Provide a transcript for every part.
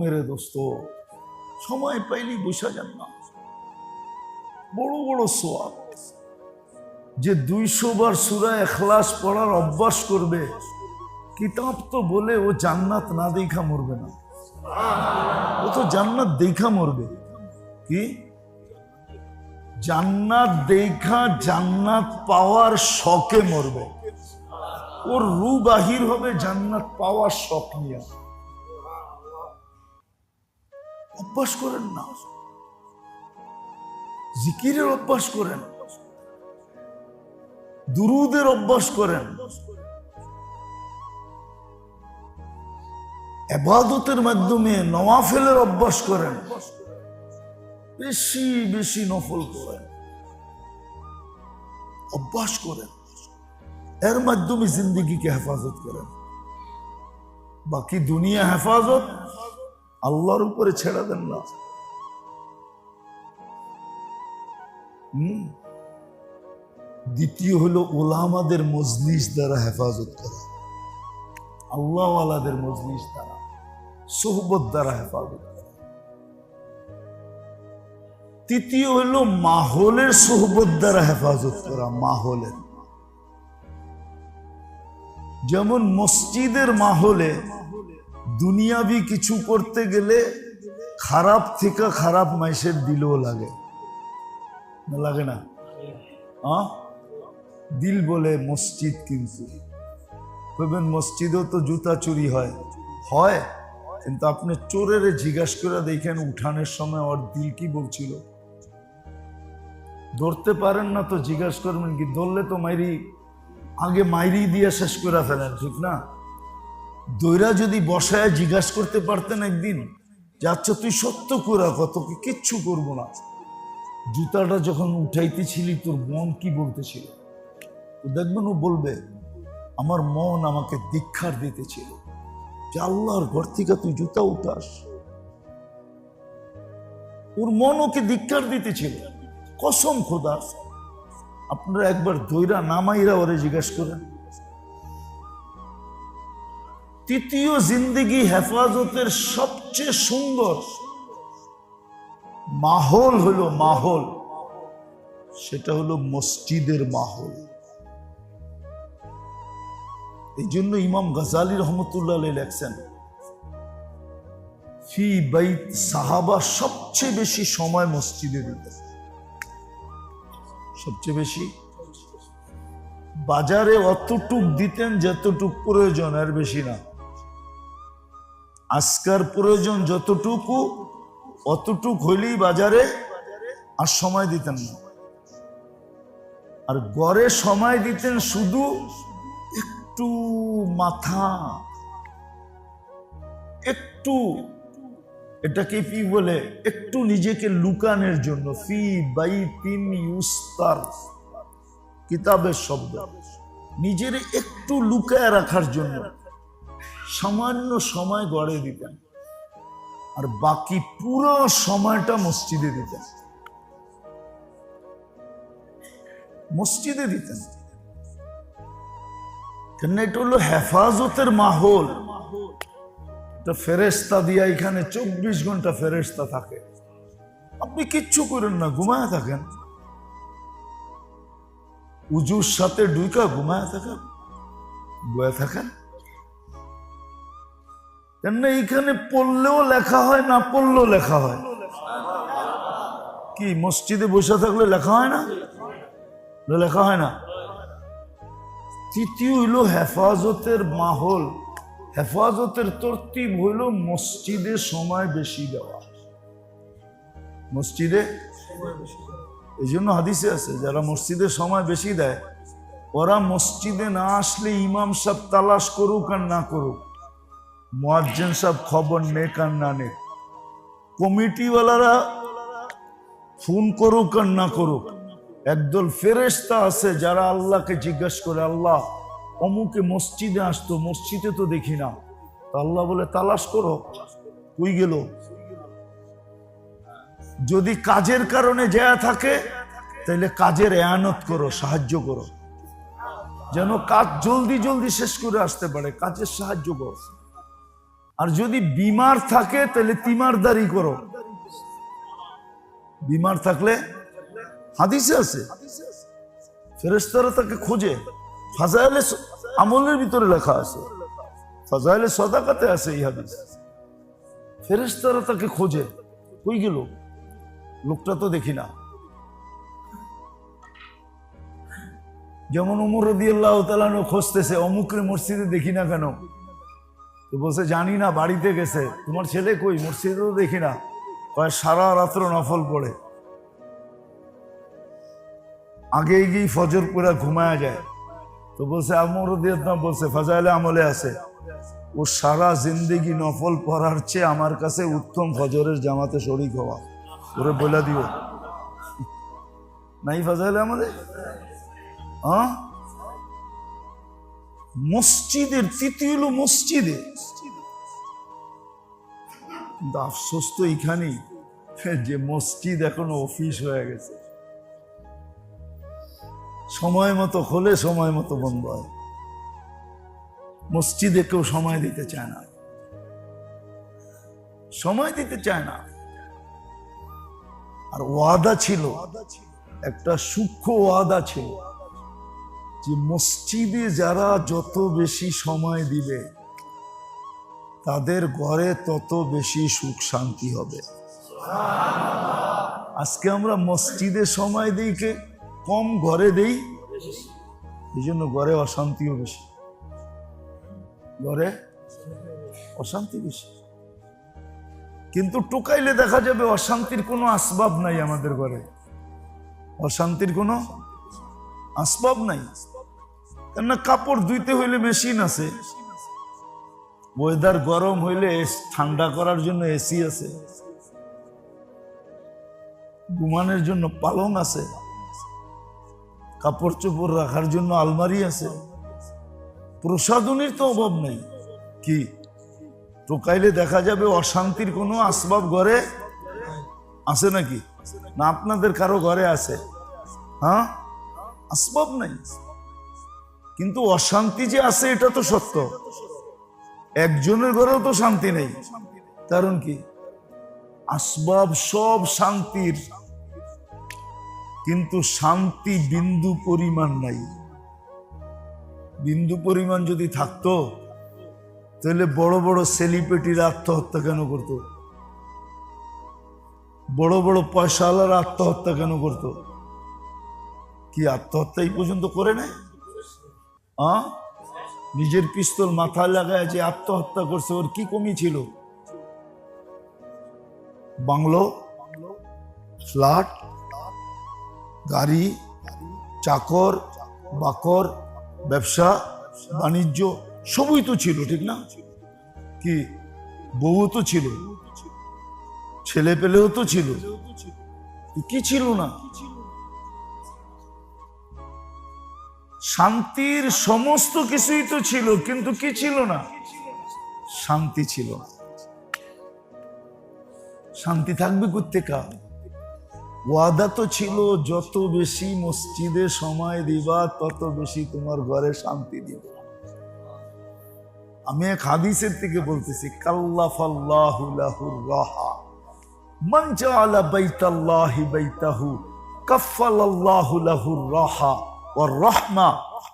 মেরে দোস্ত সময় পাইলেই বসা যান না বড় বড় সোয়াব যে দুইশো বার সুরা এখলাস পড়ার অভ্যাস করবে কিতাব তো বলে ও জান্নাত না দেখা মরবে না ও তো জান্নাত দেখা মরবে কি জান্নাত দেখা জান্নাত পাওয়ার শখে মরবে ওর রু বাহির হবে জান্নাত পাওয়ার শখ নিয়ে অভ্যাস করেন না। জিকিরের অভ্যাস করেন। দুরুদের অভ্যাস করেন। এবাদতের মাধ্যমে নওয়াফেলের অভ্যাস করেন। বেশি বেশি নফল করেন। অভ্যাস করেন। এর মাধ্যমে জিন্দগিকে হেফাজত করেন। বাকি দুনিয়া হেফাজত। আল্লাহর উপরে ছেড়ে দেন না। দ্বিতীয় হলো ওলামাদের মজলিস দ্বারা হেফাজত করা। আল্লাহওয়ালাদের মজলিস দ্বারা, সোহবত দ্বারা হেফাজত করা। তৃতীয় হলো মাহলের সোহবত দ্বারা হেফাজত করা, মাহলের। যেমন মসজিদের মাহলে দুনিয়াবি কিছু করতে গেলে খারাপ থেকে খারাপ মাইসের দিলও লাগে। লাগে না? দিল বলে মসজিদ কিন্তু। কইবেন, মসজিদেও তো জুতা চুরি হয়। হয়, কিন্তু আপনি চোরের জিজ্ঞাসা করে দেখেন উঠানের সময় ওর দিল কি বলছিল। ধরতে পারেন না তো জিজ্ঞাসা করবেন কি? ধরলে তো মাইরি, আগে মাইরি দিয়ে শেষ করে ফেলেন, ঠিক না? দৈরা যদি বসায় জিজ্ঞাসা করতে পারতেন একদিন যে আচ্ছা তুই সত্য করে কতকে কিচ্ছু করব না। জুতাটা যখন উঠাইতেছিলি, তোর মন কি বলতেছিল? দেখবেন ও বলবে, আমার মন আমাকে দীক্ষার দিতেছিল যে, আল্লাহর ঘর থেকে তুই জুতা উঠাস। ওর মন ওকে দীক্ষার দিতেছিল। কসম খোদার। আপনারা একবার দৈরা নামাইরা ওরে জিজ্ঞাসা করেন। তৃতীয় জিন্দগি হেফাজতের সবচেয়ে সুন্দর মাহল হলো মাহল। সেটা হলো মসজিদের মাহল। এই জন্য ইমাম গজালি রহমতুল্লাহ লেখছেন, ফি বাইত সাহাবা সবচেয়ে বেশি সময় মসজিদে দিতেন। সবচেয়ে বেশি? বাজারে অতটুক দিতেন যতটুক প্রয়োজন, আর বেশি না। আজকার প্রয়োজন যতটুকু, অতটুক হইলেই বাজারে আর সময় দিতেন না। আর গড়ে সময় দিতেন শুধু একটু মাথা। একটু, এটাকে কি বলে? একটু নিজেকে লুকানের জন্য। ফি বাই তিন ইউস্তার কিতাবের শব্দ। নিজের একটু লুকায় রাখার জন্য। সামান্য সময় গড়ে দিতেন। আর বাকি পুরো সময়টা মসজিদে দিতেন। মসজিদে দিতেন। কেন এটা হলো হেফাজতের মাহল। এটা ফেরেস্তা দিয়া এখানে চব্বিশ ঘণ্টা ফেরেস্তা থাকে। আপনি কিচ্ছু করেন না, ঘুমায় থাকেন। উজুর সাথে ডুইকা ঘুমায় থাকেন। বয়ে থাকেন। কেন এইখানে পড়লেও লেখা হয়, না পড়লেও লেখা হয়। কি, মসজিদে বসে থাকলে লেখা হয় না? লেখা হয় না। তৃতীয় হইল হেফাজতের মাহল। হেফাজতের তরতিব হইল মসজিদে সময় বেশি দেওয়া। মসজিদে? এই জন্য হাদিসে আছে, যারা মসজিদে সময় বেশি দেয়, ওরা মসজিদে না আসলে ইমাম সাহেব তালাশ করুক আর না করুক। মোয়াজ্জেন সাহেব খবর নেক আর না নেক কমিটিওয়ালারা ফোন করুক আর না করুক, একদল ফেরেস্তা আছে যারা আল্লাহকে জিজ্ঞেস করে, আল্লাহ, অমুকে মসজিদে আসতো, মসজিদে তো দেখি না। আল্লাহ বলে, তালাশ করো, কই গেল? যদি কাজের কারণে যায় থাকে তাহলে কাজের এয়ানত করো, সাহায্য করো। যেন কাজ জলদি জলদি শেষ করে আসতে পারে, কাজের সাহায্য করো। আর যদি বিমার থাকে, তাহলে তিমারদারি করো। বিমার থাকলে হাদিসে আছে। ফেরেস্তারা তাকে খোঁজে। ফাজাইলে আমলের ভিতরে লেখা আছে। ফাজাইলে সদাকাতে আছে এই হাদিস। ফেরেস্তারা তাকে খোঁজে। কই গেল? লোকটা তো দেখি না। যেমন উমর রদিয়াল্লাহ তালানো খুঁজতেছে, অমুকের মসজিদে দেখি না কেন? তো বলছে, জানি না, বাড়িতে গেছে। তোমার ছেলে কই? মসজিদেও দেখি না। কয়, সারা রাত্র নফল পড়ে। আগে গিয়ে ফজর পুরা ঘুমায়া যায়। তো বলছে আমর বলছে, ফাজাইলে আমলে আছে। ও সারা জিন্দেগি নফল পড়ার চেয়ে আমার কাছে উত্তম ফজরের জামাতে শরিক হওয়া। ওরে বলে দিও। নাই ফাজাইলে আমলে? হ্যাঁ? মসজিদের, তৃতীয় হলো মসজিদে। কিন্তু আফসোস তো এখানেই যে মসজিদ এখন অফিস হয়ে গেছে। সময় মতো খোলে সময় মতো বন্ধ হয়। মসজিদে কেউ সময় দিতে চায় না। সময় দিতে চায় না। আর ওয়াদা ছিল, একটা সূক্ষ্ম ওয়াদা ছিল। যে মসজিদে যারা যত বেশি সময় দিবে, তাদের ঘরে তত বেশি সুখ শান্তি হবে। আজকে আমরা মসজিদে সময় দিই কে? কম ঘরে দেই। এই জন্য ঘরে অশান্তিও বেশি। ঘরে অশান্তি বেশি। কিন্তু টোকাইলে দেখা যাবে অশান্তির কোনো আসবাব নাই আমাদের ঘরে। অশান্তির কোনো আসবাব নাই। কেননা কাপড় ধুইতে হইলে মেশিন আছে। ওয়েদার গরম হইলে ঠান্ডা করার জন্য এসি আছে। ঘুমানোর জন্য পালং আছে। কাপড় চোপড় রাখার জন্য আলমারি আছে। প্রসাধনীর তো অভাব নেই। কি? টোকাইলে দেখা যাবে অশান্তির কোনো আসবাব ঘরে আছে নাকি? না আপনাদের কারও ঘরে আছে। হ্যাঁ? আসবাব নাই। কিন্তু অশান্তি যে আছে, এটা তো সত্য। একজনের ঘরেও তো শান্তি নেই। কারণ কি? আসবাব সব শান্তির। কিন্তু শান্তি বিন্দু পরিমাণ নাই। বিন্দু পরিমাণ যদি থাকতো, তাহলে বড় বড় সেলিব্রিটিরা আত্মহত্যা কেন করতো? বড় বড় পয়সাওয়ালারা আত্মহত্যা কেন করতো? কি আত্মহত্যা এই পর্যন্ত করে নেয় আ? নিজের পিস্তল মাথায় লাগায় যে আত্মহত্যা করছে, ওর কি কমি ছিল? বাংলো, ফ্ল্যাট, গাড়ি, চাকর, বাকর, ব্যবসা, বাণিজ্য, সবই তো ছিল, ঠিক না? কি? বউ তো ছিল। ছেলে পেলেও তো ছিল। কি ছিল না? শান্তির সমস্ত কিছুই তো ছিল, কিন্তু কি ছিল না? শান্তি ছিল। শান্তি থাকবে কোথেকা ওয়াদা তো ছিল, যত বেশি মসজিদে সময় দিবা, তত বেশি তোমার ঘরে শান্তি দিবে। আমি এক হাদিসের থেকে বলতেছি, কাল্লাফাল্লাহু লাহুর রাহা, মান জাআলা বাইতাল্লাহি বাইতাহু, কাফফালাল্লাহু লাহুর রাহা। রাহমা,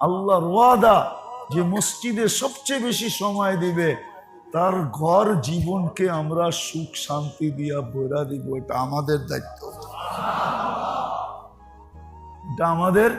আল্লাহর ওয়াদা যে মসজিদে সবচেয়ে বেশি সময় দিবে, তার ঘর জীবনকে আমরা সুখ শান্তি দিয়া বইরা দিব, এটা আমাদের দায়িত্ব। এটা আমাদের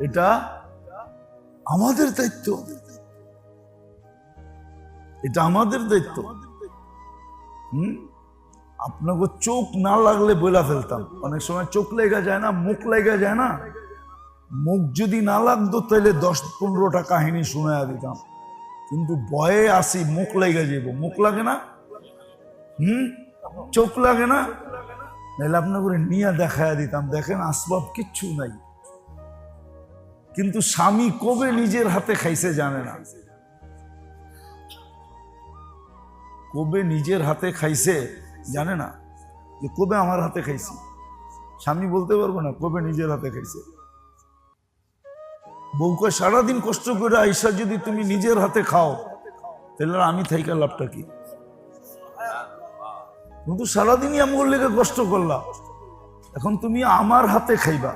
এটা আমাদের দায়িত্ব। এটা আমাদের দায়িত্ব। হম? আপনাকে চোখ না লাগলে বইলা ফেলতাম। অনেক সময় চোখ লেগে যায় না, মুখ লেগে যায় না। মুখ যদি না লাগতো, তাহলে দশ পনেরোটা কাহিনী শুনে দিতাম। কিন্তু ভয়ে আসি, মুখ লেগে যাব মুখ লাগে না? হুম? চোখ লাগে না? নাহলে আপনার করে নিয়ে দেখায় দিতাম। দেখেন, আসবাব কিচ্ছু নাই। কিন্তু স্বামী কবে নিজের হাতে খাইছে জানে না। কবে নিজের হাতে খাইছে জানে না যে কবে আমার হাতে খাইছি। স্বামী বলতে পারব না কবে নিজের হাতে খাইছে। বউকে সারাদিন কষ্ট করে আইসা যদি তুমি নিজের হাতে খাও, তাহলে আমি থাইকা লাভটা কি? কিন্তু সারাদিনই আমগুলো লেগে কষ্ট করলাম এখন তুমি আমার হাতে খাইবা।